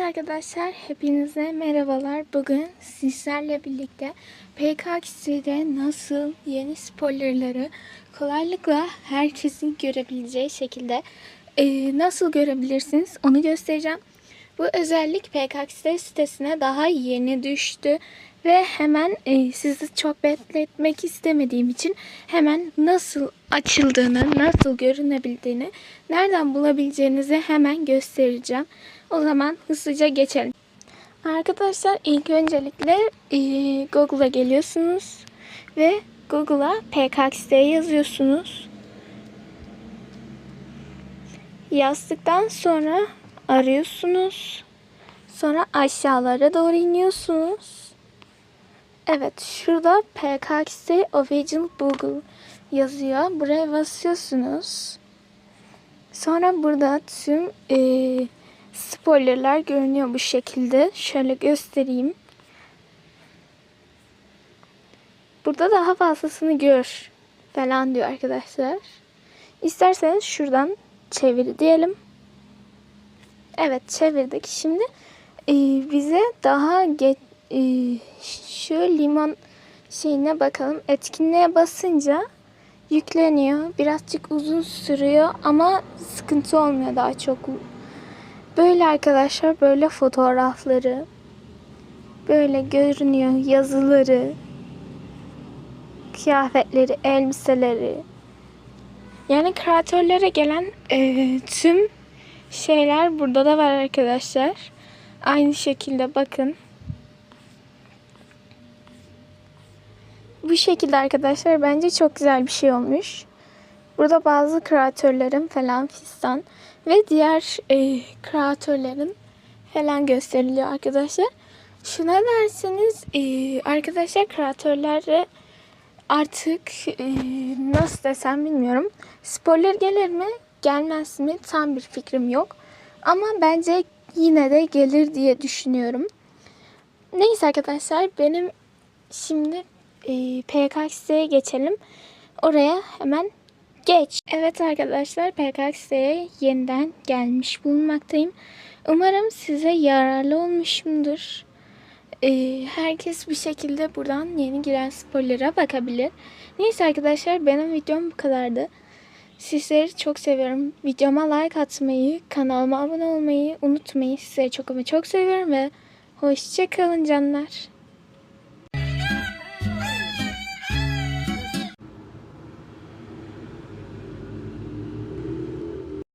arkadaşlar, hepinize merhabalar. Bugün sizlerle birlikte PKX'de nasıl yeni spoilerları kolaylıkla herkesin görebileceği şekilde e, nasıl görebilirsiniz onu göstereceğim. Bu özellik PKXD sitesine daha yeni düştü ve hemen e, sizi çok bekletmek istemediğim için hemen nasıl açıldığını, nasıl görünebildiğini, nereden bulabileceğinizi hemen göstereceğim. O zaman hızlıca geçelim. Arkadaşlar ilk öncelikle e, Google'a geliyorsunuz ve Google'a PKXD yazıyorsunuz. Yazdıktan sonra arıyorsunuz. Sonra aşağılara doğru iniyorsunuz. Evet şurada PKXD Official Google yazıyor. Buraya basıyorsunuz. Sonra burada tüm e, spoilerlar görünüyor bu şekilde. Şöyle göstereyim. Burada daha fazlasını gör falan diyor arkadaşlar. İsterseniz şuradan çevir diyelim. Evet çevirdik. Şimdi e, bize daha geç e, şu limon şeyine bakalım. Etkinliğe basınca yükleniyor. Birazcık uzun sürüyor ama sıkıntı olmuyor daha çok. Böyle arkadaşlar böyle fotoğrafları böyle görünüyor yazıları kıyafetleri, elbiseleri yani kreatörlere gelen e, tüm şeyler burada da var arkadaşlar. Aynı şekilde bakın. Bu şekilde arkadaşlar bence çok güzel bir şey olmuş. Burada bazı kreatörlerin falan fistan ve diğer e, kreatörlerin falan gösteriliyor arkadaşlar. Şuna derseniz e, arkadaşlar kreatörlere artık e, nasıl desem bilmiyorum. Spoiler gelir mi gelmez mi tam bir fikrim yok. Ama bence yine de gelir diye düşünüyorum. Neyse arkadaşlar benim şimdi e, PKX'ye geçelim. Oraya hemen geç. Evet arkadaşlar PKX'ye yeniden gelmiş bulunmaktayım. Umarım size yararlı olmuşumdur. Ee, herkes bir şekilde buradan yeni giren spoiler'a bakabilir. Neyse arkadaşlar benim videom bu kadardı. Sizleri çok seviyorum. Videoma like atmayı, kanalıma abone olmayı unutmayın. Sizleri çok ama çok seviyorum ve hoşçakalın canlar.